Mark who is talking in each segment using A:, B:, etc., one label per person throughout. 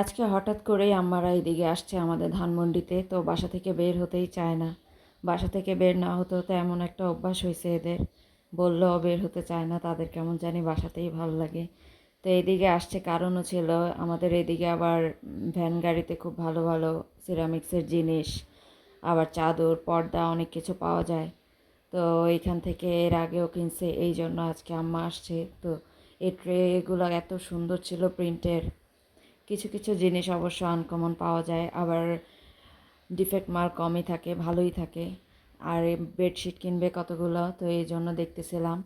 A: আজকে হঠাৎ করেই আম্মারা এদিকে আসছে আমাদের ধানমন্ডিতে। তো বাসা থেকে বের হতেই চায় না। বাসা থেকে বের না হতে হতে এমন একটা অভ্যাস হয়েছে এদের। বললেও বের হতে চায় না, তাদের কেমন জানি বাসাতেই ভালো লাগে। তো এদিকে আসছে কারণও ছিল, আমাদের এদিকে আবার ভ্যান গাড়িতে খুব ভালো ভালো সিরামিক্সের জিনিস, আবার চাদর, পর্দা অনেক কিছু পাওয়া যায়। তো এইখান থেকে এর আগেও কিনছে, এই জন্য আজকে আম্মা আসছে। তো এই ট্রেগুলো এত সুন্দর ছিল প্রিন্টের। কিছু কিছু জিনিস অবশ্য আনকমন পাওয়া যায়। আবার ডিফেক্ট মাল কমই থাকে, ভালোই থাকে। আর বেডশিট কিনবে কতগুলো, তো এই জন্য দেখতেছিলাম।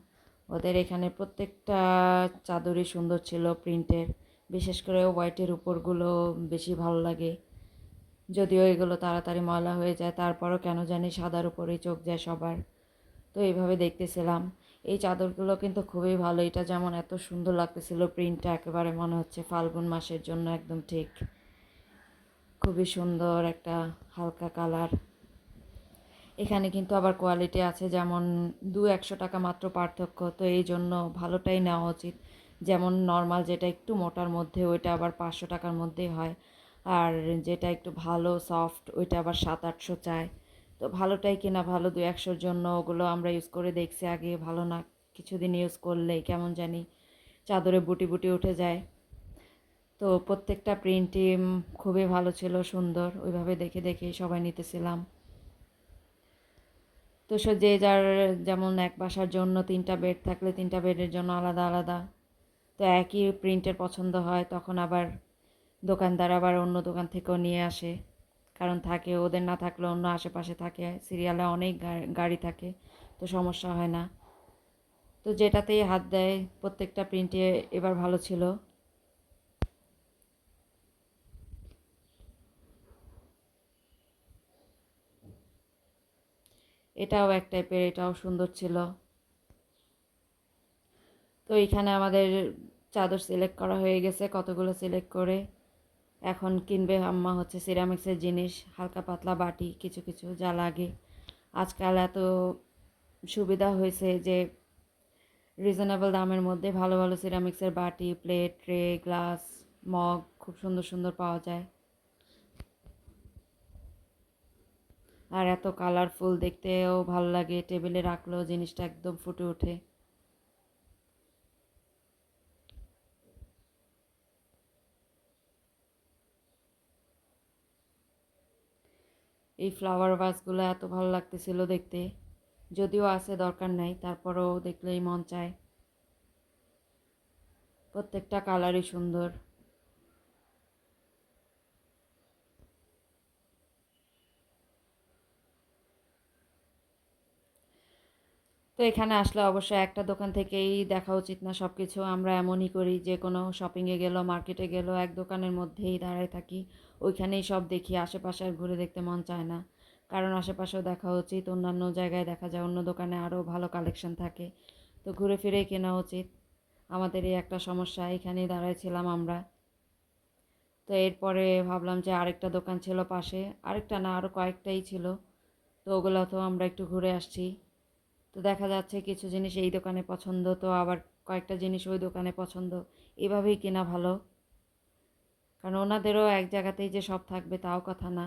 A: ওদের এখানে প্রত্যেকটা চাদরই সুন্দর ছিল প্রিন্টের বিশেষ করে হোয়াইটের উপরগুলো বেশি ভালো লাগে। যদিও এগুলো তাড়াতাড়ি ময়লা হয়ে যায়, তারপরও কেন জানি সাদার উপরেই চোখ যায় সবার। তো এইভাবে দেখতেছিলাম। এই চাদরগুলো কিন্তু খুবই ভালো। এটা যেমন এত সুন্দর লাগতেছিল প্রিন্টটা একেবারে মনে হচ্ছে ফাল্গুন মাসের জন্য একদম ঠিক। খুবই সুন্দর একটা হালকা কালার। এখানে কিন্তু আবার কোয়ালিটি আছে, যেমন দু একশো টাকা মাত্র পার্থক্য। তো এই জন্য ভালোটাই নেওয়া উচিত। যেমন নর্মাল যেটা একটু মোটার মধ্যে, ওইটা আবার পাঁচশো টাকার মধ্যেই হয়। আর যেটা একটু ভালো সফট ওইটা আবার সাত আটশো চায়। তো ভালোটাই কিনা ভালো দু একশোর জন্য ওগুলো আমরা ইউজ করে দেখছি আগে, ভালো না কিছুদিন ইউজ করলেই কেমন জানি চাদরে বুটি বুটি উঠে যায়। তো প্রত্যেকটা প্রিন্টই খুবই ভালো ছিল, সুন্দর, ওইভাবে দেখে দেখে সবাই নিতেছিলাম। তো সে যে যার যেমন এক বাসার জন্য তিনটা বেড থাকলে তিনটা বেডের জন্য আলাদা আলাদা। তো একই প্রিন্টের পছন্দ হয়, তখন আবার দোকানদার আবার অন্য দোকান থেকেও নিয়ে আসে। কারণ থাকে, ওদের না থাকলে অন্য আশেপাশে থাকে, সিরিয়ালে অনেক গাড়ি থাকে, তো সমস্যা হয় না। তো যেটাতেই হাত দেয়, প্রত্যেকটা প্রিন্টে এবার ভালো ছিল। এটাও এক টাইপের এটাও সুন্দর ছিল। তো এখানে আমাদের চাদর সিলেক্ট করা হয়ে গেছে, কতগুলো সিলেক্ট করে। এখন কিনবে আম্মা হচ্ছে সিরামিক্সের জিনিস, হালকা পাতলা বাটি, কিছু কিছু যা লাগে। আজকাল এত সুবিধা হয়েছে যে রিজনেবল দামের মধ্যে ভালো ভালো সিরামিক্সের বাটি প্লেট ট্রে গ্লাস মগ খুব সুন্দর সুন্দর পাওয়া যায়। আর এত কালারফুল দেখতেও ভালো লাগে, টেবিলে রাখলেও জিনিসটা একদম ফুটে ওঠে। এই ফ্লাওয়ার ভাসগুলো এত ভালো লাগতেছিল দেখতে। যদিও আছে, দরকার নাই, তারপরেও দেখলেই মন চায়। প্রত্যেকটা কালারই সুন্দর। তো এখানে আসলে অবশ্যই একটা দোকান থেকেই দেখা উচিত না সব কিছু আমরা এমনই করি যে, কোনো শপিংয়ে গেলো মার্কেটে গেলো, এক দোকানের মধ্যেই দাঁড়ায় থাকি। ওইখানেই সব দেখি, আশেপাশে আর ঘুরে দেখতে মন চায় না। কারণ আশেপাশেও দেখা উচিত, অন্যান্য জায়গায় দেখা যায়, অন্য দোকানে আরও ভালো কালেকশন থাকে। তো ঘুরে ফিরেই কেনা উচিত। আমাদের এই একটা সমস্যা, এখানেই দাঁড়াইছিলাম আমরা। তো এরপরে ভাবলাম যে, আরেকটা দোকান ছিল পাশে, আরেকটা না, আরও কয়েকটাই ছিল। তো ওগুলো তো আমরা একটু ঘুরে আসছি। তো দেখা যাচ্ছে কিছু জিনিস এই দোকানে পছন্দ, তো আবার কয়েকটা জিনিস ওই দোকানে পছন্দ। এভাবেই কেনা ভালো। কারণ ওনাদেরও এক জায়গাতেই যে সব থাকবে তাও কথা না।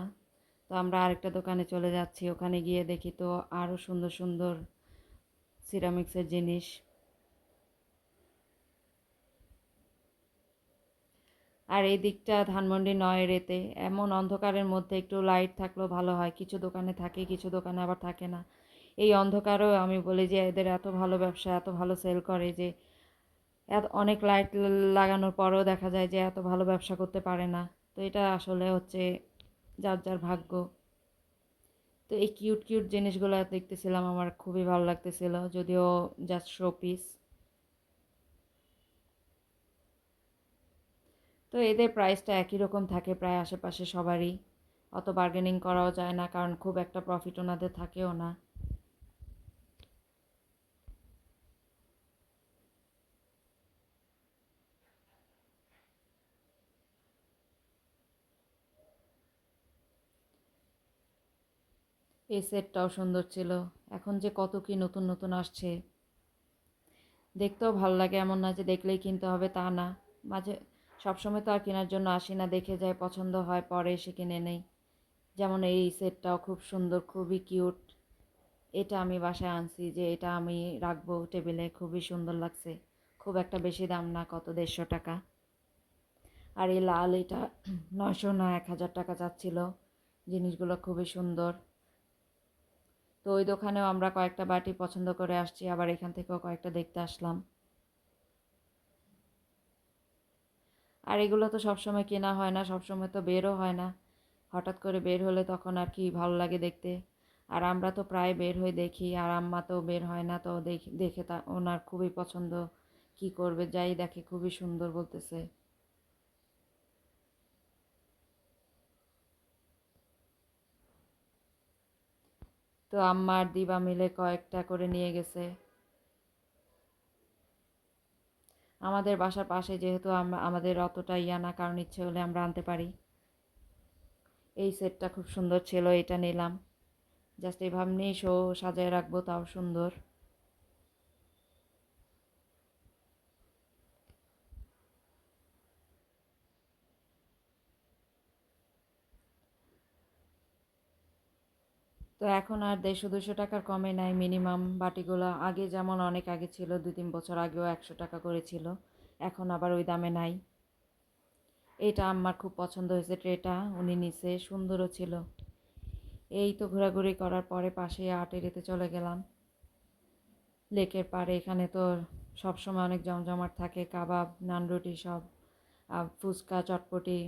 A: তো আমরা আরেকটা দোকানে চলে যাচ্ছি, ওখানে গিয়ে দেখি তো আরও সুন্দর সুন্দর সিরামিক্সের জিনিস। আর এই দিকটা ধানমন্ডি নয় রেতে এমন অন্ধকারের মধ্যে একটু লাইট থাকলেও ভালো হয়। কিছু দোকানে থাকে, কিছু দোকানে আবার থাকে না। এই অন্ধকারও আমি বলি যে এদের এত ভালো ব্যবসা, এত ভালো সেল করে যে এত অনেক লাইট লাগানোর পরেও দেখা যায় যে এত ভালো ব্যবসা করতে পারে না। তো এটা আসলে হচ্ছে যার যার ভাগ্য। তো এই কিউট কিউট জিনিসগুলো দেখতেছিলাম, আমার খুবই ভালো লাগতেছিল, যদিও জাস্ট শো পিস তো এদের প্রাইসটা একই রকম থাকে প্রায় আশেপাশে সবারই, অত বার্গেনিং করাও যায় না, কারণ খুব একটা প্রফিট ওনাদের থাকেও না। এই সেটটাও সুন্দর ছিল। এখন যে কত কি নতুন নতুন আসছে। দেখতেও ভালো লাগে এমন না যে দেখলেই কিনতে হবে তা না। মাঝে সবসময় তো আর কেনার জন্য আসি না, দেখে যায় পছন্দ হয়, পরে এসে কিনে নেই। যেমন এই সেটটাও খুব সুন্দর, খুবই কিউট। এটা আমি বাসায় আনছি যে এটা আমি রাখব টেবিলে, খুবই সুন্দর লাগছে। খুব একটা বেশি দাম না, কত দেড়শো টাকা। আর এই লাল এটা নয়শো না, এক হাজার টাকা চাচ্ছিল জিনিসগুলো খুবই সুন্দর। তো ওই দোকানেও আমরা কয়েকটা বাটি পছন্দ করে আসছি, আবার এখান থেকেও কয়েকটা দেখতে আসলাম। আর এগুলো তো সবসময় কেনা হয় না, সবসময় তো বেরও হয় না। হঠাৎ করে বের হলে তখন আর কি ভালো লাগে দেখতে। আর আমরা তো প্রায় বের হয়ে দেখি, আর আম্মা তো বের হয় না, তো দেখে তা, ওনার খুবই পছন্দ। কি করবে? যাই দেখে খুবই সুন্দর বলতেছে। তো আম্মার দিবা মিলে কয়েকটা করে নিয়ে গেছে। আমাদের বাসার পাশে যেহেতু আমরা, আমাদের অতটা ইয়া না, কারণ ইচ্ছে হলে আমরা আনতে পারি। এই সেটটা খুব সুন্দর ছিল, এটা নিলাম। জাস্ট এভাবে নিয়ে শো, সাজায় রাখব, তাও সুন্দর। তো এখন আর দেড়শো দুশো টাকার কমে নাই মিনিমাম। বাটিগুলো আগে যেমন অনেক আগে ছিল দু তিন বছর আগেও একশো টাকা করেছিল এখন আবার ওই দামে নাই। এটা আমার খুব পছন্দ হয়েছে ট্রেটা, উনি নিচে সুন্দরও ছিল। এই তো ঘোরাঘুরি করার পরে পাশে আটেরিতে চলে গেলাম। লেকের পাড়ে এখানে তো সবসময় অনেক জমজমাট থাকে, কাবাব, নান রুটি সব ফুচকা, চটপটি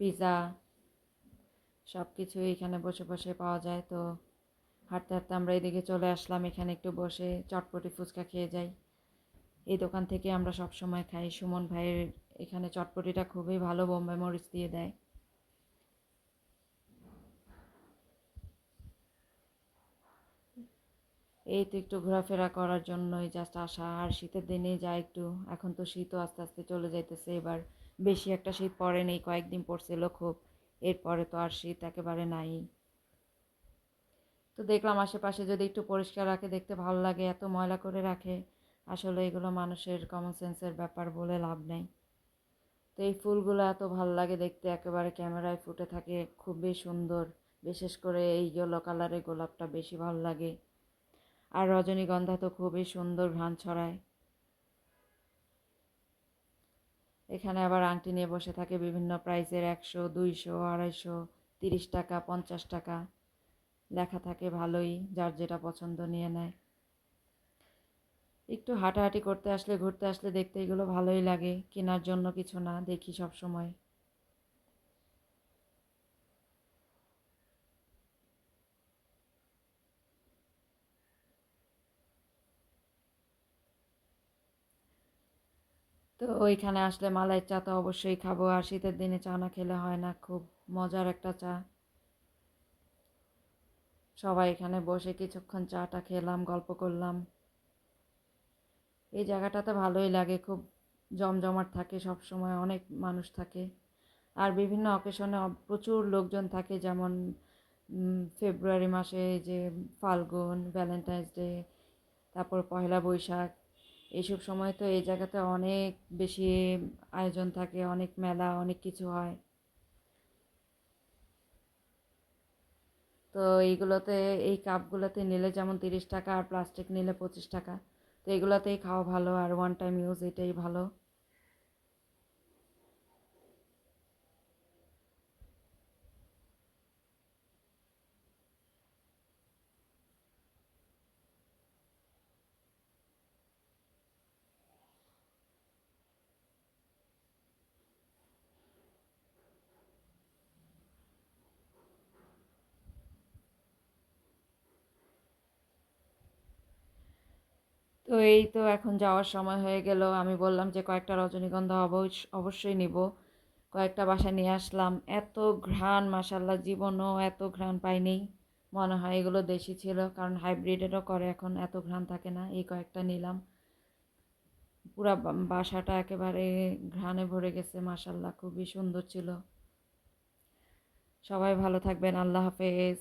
A: পিৎজা সব কিছুই এখানে বসে বসে পাওয়া যায়। তো হাঁটতে হাঁটতে আমরা এদিকে চলে আসলাম, এখানে একটু বসে চটপটি ফুচকা খেয়ে যাই। এই দোকান থেকে আমরা সব সময় খাই। সুমন ভাইয়ের এখানে চটপটিটা খুবই ভালো বোম্বে মরিচ দিয়ে দেয়। এই তো একটু ঘোরাফেরা করার জন্যই জাস্ট আসা। আর শীতের দিনে যা একটু, এখন তো শীতও আস্তে আস্তে চলে যাইতেছে। এবার বেশি একটা শীত পড়ে নেই কয়েকদিন পড়ছিল খুব। এরপরে তো আর শীত একেবারে নাই। তো দেখলাম আশেপাশে যদি একটু পরিষ্কার রাখে, দেখতে ভালো লাগে, এত ময়লা করে রাখে, আসলে এগুলো মানুষের কমন সেন্সের ব্যাপার বলে লাভ নেই। তো এই ফুলগুলো এত ভালো লাগে দেখতে, একেবারে ক্যামেরায় ফুটে থাকে, খুবই সুন্দর। বিশেষ করে এই ইয়েলো কালারের গোলাপটা বেশি ভালো লাগে। আর রজনীগন্ধা তো খুবই সুন্দর ঘ্রাণ ছড়ায়। এখানে আবার আংটি নিয়ে বসে থাকে বিভিন্ন প্রাইসের একশো, দুইশো, আড়াইশো, তিরিশ টাকা, পঞ্চাশ টাকা। লেখা থাকে ভালোই, যার যেটা পছন্দ নিয়ে নেয়। একটু হাঁটাহাঁটি করতে আসলে, ঘুরতে আসলে দেখতে এগুলো ভালোই লাগে। কেনার জন্য কিছু না, দেখি সব সময় তো ওইখানে আসলে মালাই চা তো অবশ্যই খাব, আর শীতের দিনে চা না খেলে হয় না, খুব মজার একটা চা। সবাই এখানে বসে কিছুক্ষণ চাটা খেলাম, গল্প করলাম। এই জায়গাটাতে ভালোই লাগে, খুব জমজমাট থাকে সব সময় অনেক মানুষ থাকে। আর বিভিন্ন অকেশনে প্রচুর লোকজন থাকে, যেমন ফেব্রুয়ারি মাসে যে ফাল্গুন, ভ্যালেন্টাইন্স ডে, তারপর পয়লা বৈশাখ এইসব সময় তো এই জায়গাতে অনেক বেশি আয়োজন থাকে, অনেক মেলা, অনেক কিছু হয়। তো এইগুলোতে, এই কাপগুলোতে নিলে যেমন তিরিশ টাকা আর প্লাস্টিক নিলে পঁচিশ টাকা, তো এগুলোতেই খাওয়া ভালো আর ওয়ান টাইম ইউজ এটাই ভালো। তো এই তো এখন যাওয়ার সময় হয়ে গেল। আমি বললাম যে কয়েকটা রজনীগন্ধা অবশ্য অবশ্যই নিব। কয়েকটা বাসা নিয়ে আসলাম। এত ঘ্রাণ মাসাল্লাহ জীবনও এত ঘ্রাণ পাইনি। মনে হয় এগুলো দেশি ছিল, কারণ হাইব্রিডেরও করে এখন এত ঘ্রাণ থাকে না। এই কয়েকটা নিলাম। পুরা বাসাটা একেবারে ঘ্রাণে ভরে গেছে মাসাল্লাহ খুবই সুন্দর ছিল। সবাই ভালো থাকবেন, আল্লাহ হাফেজ।